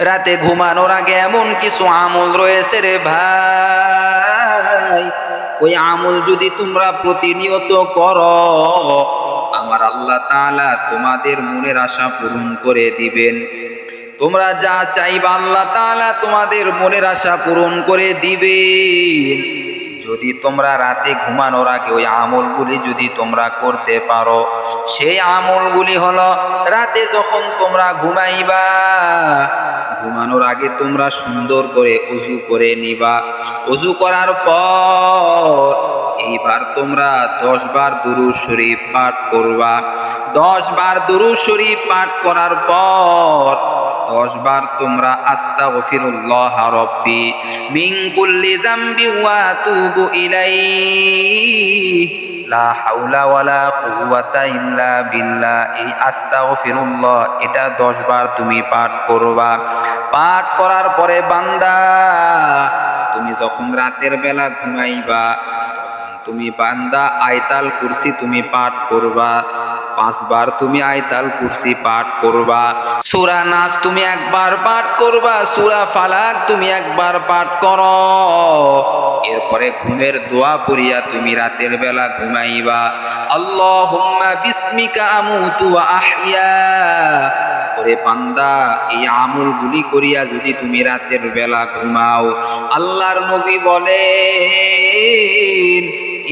রাতে ঘুমানোর আগে এমন কিছু আমল রয়েছে রে ভাই। ওই আমল যদি তোমরা প্রতিনিয়ত করো, আমার আল্লাহ তাআলা তোমাদের মনের আশা পূরণ করে দিবেন। তোমরা যা চাইবা আল্লাহ তাআলা তোমাদের মনের আশা পূরণ করে দিবেন। যদি তোমরা রাতে ঘুমানোর আগে ওই আমলগুলি যদি তোমরা করতে পারো। সেই আমলগুলি হলো, রাতে যখন তোমরা ঘুমাইবা, ঘুমানোর আগে তোমরা সুন্দর করে উজু করে নিবা। উজু করার পর এইবার তোমরা দশ বার দুরু শরীফ পাঠ করবা। দশ বার দুরু শরীফ পাঠ করার পর দশ বার তোমরা আস্তা গফিরুল্লাহ রব্বি মিন কুল্লি যামবি ওয়া তুবু ইলাইহি। লা হাওলা ওয়ালা কুওয়াতা ইল্লা বিল্লাহ। এই আস্তাগফিরুল্লাহ, এটা দশ বার তুমি পাঠ করবা। পাঠ করার পরে বান্দা, তুমি যখন রাতের বেলা ঘুমাইবা তুমি বান্দা আয়তাল কুরসি তুমি পাঠ করবা। পাঁচবার তুমি আয়তাল কুরসি পাঠ করবা, সূরা নাস তুমি একবার পাঠ করবা, সূরা ফালাক তুমি একবার পাঠ করো। এরপরে ঘুমের দোয়া পড়িয়া তুমি রাতের বেলা ঘুমাইবা। আল্লাহুম্মা বিসমিকা আমুতু ওয়া আহইয়া। ওরে বান্দা, এই আমলগুলি করিয়া যদি তুমি রাতের বেলা ঘুমাও, আল্লাহর নবী বলেন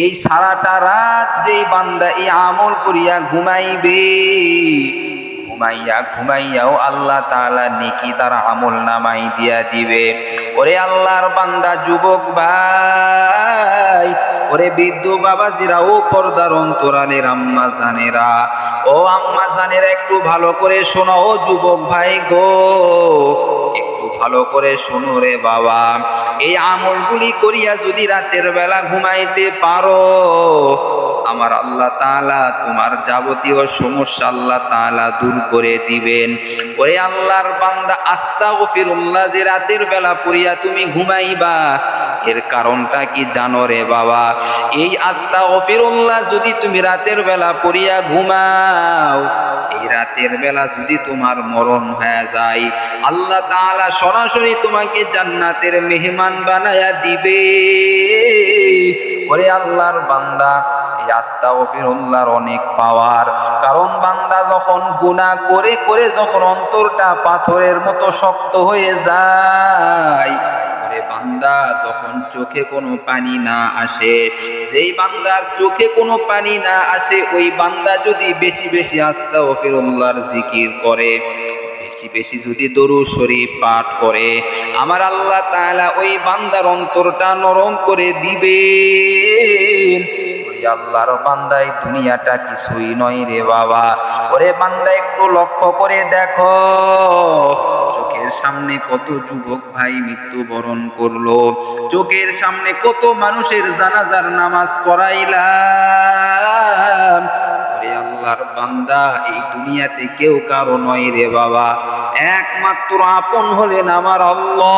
এই সারাটা রাত যেই বান্দা এই আমল করিয়া ঘুমাইবে, ঘুমাইয়া, ঘুমাইয়াও আল্লাহ তাআলা নেকি তার আমল নামাই দিয়া দিবে। ওরে আল্লাহর বান্দা, যুবক ভাই, ওরে বৃদ্ধ বাবাজিরা ও পর্দার অন্তরালের আম্মা জানেরা, ও আম্মা জানেরা, একটু ভালো করে শোনো, ও যুবক ভাই গো ভালো করে শোনো রে বাবা। এই আমলগুলি করিয়া যদি রাতের বেলা ঘুমাইতে পারো, আমার আল্লাহ তাআলা তোমার যাবতীয় সমস্যা আল্লাহ তাআলা দূর করে দিবেন। ওরে আল্লাহর বান্দা আস্তা গফির উল্লাহ যে রাতের বেলা পড়িয়া তুমি ঘুমাইবা এর কারণটা কি জানো রে বাবা? এই আস্তাগফিরুল্লাহ যদি তুমি রাতের বেলা পড়িয়া ঘুমাও, এই রাতের বেলা যদি তোমার মরণ হয়ে যায়, আল্লাহ তাআলা সরাসরি তোমাকে জান্নাতের মেহমান বানায়া দিবে। ওরে আল্লাহর বান্দা, এই আস্তাগফিরুল্লাহর অনেক পাওয়ার। কারণ বান্দা যখন গুনাহ করে করে যখন অন্তরটা পাথরের মতো শক্ত হয়ে যায় বান্দা যখন চোখে কোনো পানি না আসে, যেই বান্দার চোখে কোনো পানি না আসে, ওই বান্দা যদি বেশি বেশি আস্তা ও ফিরুল্লাহর জিকির করে, বেশি বেশি যদি দরু শরীফ পাঠ করে, আমার আল্লাহ তাআলা ওই বান্দার অন্তরটা নরম করে ওরে আল্লাহর বান্দাই দুনিয়াটা কিছুই নয় রে বাবা। ওরে বান্দা, একটু লক্ষ্য করে দেখো। চোখের সামনে কত যুবক ভাই মৃত্যুবরণ করল। চোখের সামনে কত মানুষের জানাজার নামাজ পড়াইলাম। আল্লাহর বান্দা, এই দুনিয়াতে কেউ কারও নয় রে বাবা। একমাত্র আপন হলেন আমার আল্লাহ।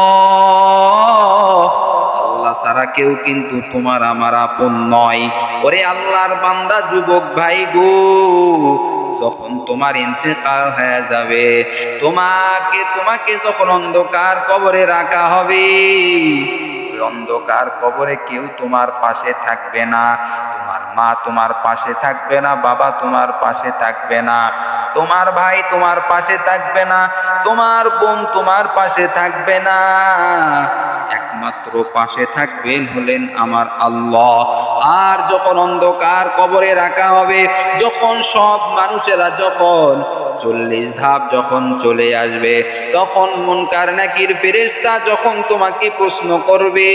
আল্লাহ ছাড়া কেউ কিন্তু তোমার আমার আপন নয়। ওরে আল্লাহর বান্দা, যুবক ভাই গো, যখন তোমার ইন্তেকাল হয়ে যাবে, তোমাকে তোমাকে যখন অন্ধকার কবরে রাখা হবে অন্ধকার কবরে কেউ তোমার পাশে থাকবে না। তোমার মা তোমার পাশে থাকবে না, বাবা তোমার পাশে থাকবে না, তোমার ভাই তোমার পাশে থাকবে না, তোমার বোন তোমার পাশে থাকবে না। একমাত্র পাশে থাকবেন হলেন আমার আল্লাহ। আর যখন অন্ধকার কবরে রাখা হবে, যখন সব মানুষেরা যখন চল্লিশ ধাপ যখন চলে আসবে, তখন মুনকার নাকির ফেরেশতা যখন তোমাকে প্রশ্ন করবে,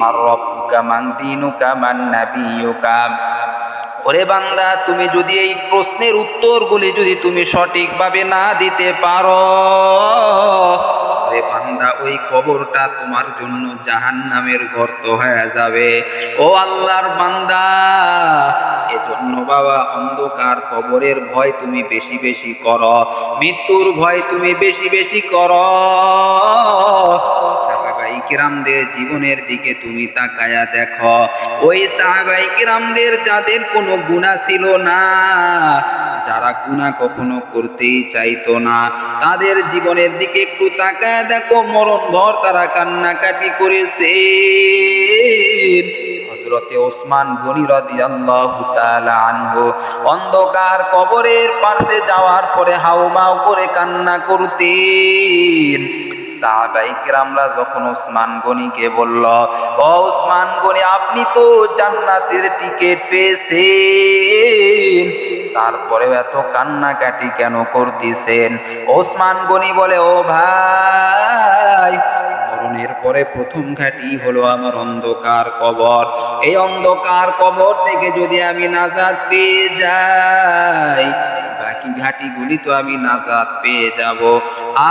মার রব্বুকা মান দিনুকা মান নাবিয়ুকা? ওরে বান্দা, তুমি যদি এই প্রশ্নের উত্তরগুলি যদি তুমি সঠিকভাবে না দিতে পারো বান্দা, ওই কবরটা তোমার জন্য জাহান নামের গর্ত হয়ে যাবে। ও আল্লাহর বান্দা, এজন্য বাবা, অন্ধকার কবরের ভয় তুমি বেশি বেশি করো, মৃত্যুর ভয় তুমি বেশি বেশি করো। কিরামদের জীবনের দিকে তুমি তাকায়া দেখো। ওই সাহাবাই কিরামদের যাদের কোনো গুণা ছিল না, যারা গুণা কখনো করতেই চাইতো না, তাদের জীবনের দিকে একটু তাকায় দেখো মরণ ভর তারা কান্নাকাটি করেছে। হজরতে ওসমান গনি রাদিয়াল্লাহু তাআলা আনহু অন্ধকার কবরের পাশে যাওয়ার পরে হাউমাউ করে কান্না করতেন। সাহাবাই কিরামরা যখন ওসমান গনিকে বলল, ও ওসমান গনি, আপনি তো জান্নাতের টিকিট পেয়েছেন। তারপরে এত কান্নাকাটি কেন করতেছেন? ওসমান গনি বলে, ও ভাই, মরণের পরে প্রথম ঘাটি হলো আমার অন্ধকার কবর। এই অন্ধকার কবর থেকে যদি আমি নাজাদ পেয়ে যাই ঘাটিগুলি তো আমি নাজাদ পেয়ে যাব।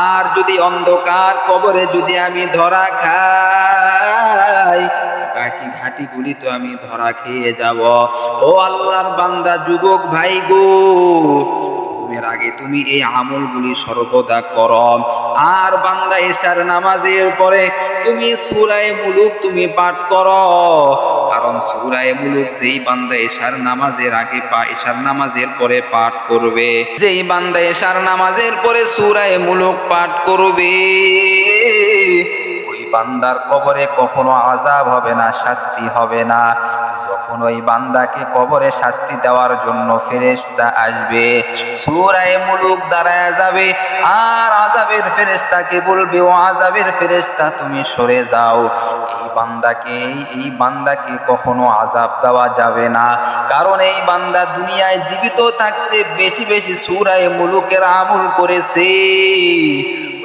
আর যদি অন্ধকার কবরে যদি আমি ধরা খাই, বাকি ঘাটিগুলি তো আমি ধরা খেয়ে যাব। ও আল্লাহর বান্দা, যুবক ভাই গো ঘুমের আগে তুমি এই আমলগুলি সর্বদা করো। আর বান্দা এশার নামাজের পরে তুমি সূরায়ে মুলুক তুমি পাঠ করো। কারণ সূরায়ে মুলুক যেই বান্দা এশার নামাজের আগে পা এশার নামাজের পরে পাঠ করবে, যেই বান্দা এশার নামাজের পরে সুরায় মুলুক পাঠ করবে বান্দার কবরে কখনো আজাব হবে না, শাস্তি হবে না। যখন ওই বান্দাকে কবরে শাস্তি দেওয়ার জন্য ফেরেশতা আসবে, সূরায়ে মুলুক দাঁড়ায় যাবে, আর আজাবের ফেরেশতাকে বলবে? ও আজাবের ফেরেশতা, তুমি সরে যাও। এই বান্দাকে এই বান্দাকে কখনো আজাব দেওয়া যাবে না। কারণ এই বান্দা দুনিয়ায় জীবিত থাকতে বেশি বেশি সূরায়ে মুলুকের আমল করেছে।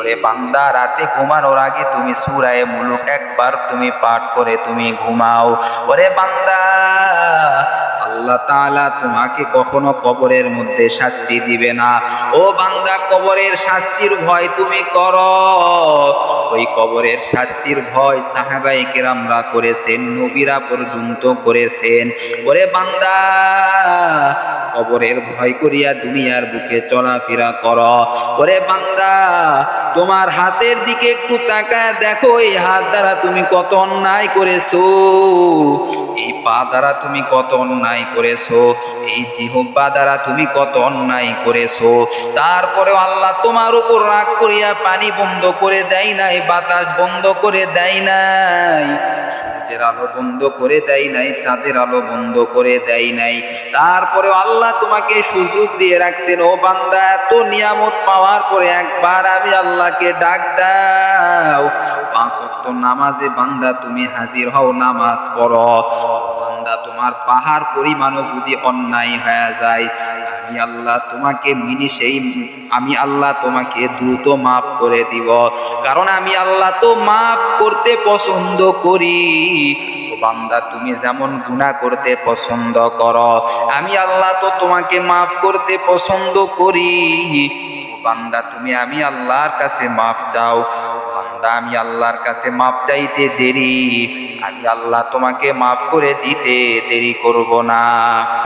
করে বান্দা, রাতে ঘুমানোর আগে তুমি সূরায়ে মুলুক একবার তুমি পাঠ করে তুমি ঘুমাও। ওরে বান্দা, আল্লাহ তাআলা তোমাকে কখনো কবরের মধ্যে শাস্তি দিবে না। ও বান্দা, কবরের শাস্তির ভয় তুমি কর। ওই কবরের শাস্তির ভয় সাহাবাই কেরামরা করেছেন, নবীরা পর্যন্ত করেছেন। ওরে বান্দা কবরের ভয় করিয়া দুনিয়ার বুকে চলাফেরা কর। ওরে বান্দা, তোমার হাতের দিকে একটু তাকায় দেখো, এই হাত দ্বারা তুমি কত অন্যায় করেছ। এই পা দ্বারা তুমি কত অন্যায় করেছ। এই জিহ্বা দ্বারা তুমি কত অন্যায় করেছ। তারপরেও আল্লাহ তোমার উপর রাগ করিয়া পানি বন্ধ করে দেয় নাই, বাতাস বন্ধ করে দেয় নাই, সূর্যের আলো বন্ধ করে দেয় নাই, চাঁদের আলো বন্ধ করে দেয় নাই। তারপরে আল্লাহ তোমাকে সুযোগ দিয়ে রাখছেন, ও বান্দা, এত নিয়ামত পাওয়ার পরে একবার আমি আল্লাহকে ডাক দাও। পাঁচ ওয়াক্ত নামাজে বান্দা তুমি হাজির হও, নামাজ পড়ো। বান্দা, তোমার পাহাড় পরিমাণও যদি অন্যায় হয়ে যায়, আমি আল্লাহ তোমাকে মিনিশেই আমি আল্লাহ তোমাকে দ্রুত মাফ করে দিব। কারণ আমি আল্লাহ তো মাফ করতে পছন্দ করি। বান্দা, তুমি যেমন গুনাহ করতে পছন্দ করো, আমি আল্লাহ তো তোমাকে মাফ করতে পছন্দ করি। বান্দা, তুমি আমি আল্লাহর কাছে মাফ চাও। বান্দা, আমি আল্লাহর কাছে মাফ চাইতে দেরি। আমি আল্লাহ তোমাকে মাফ করে দিতে দেরি করব না।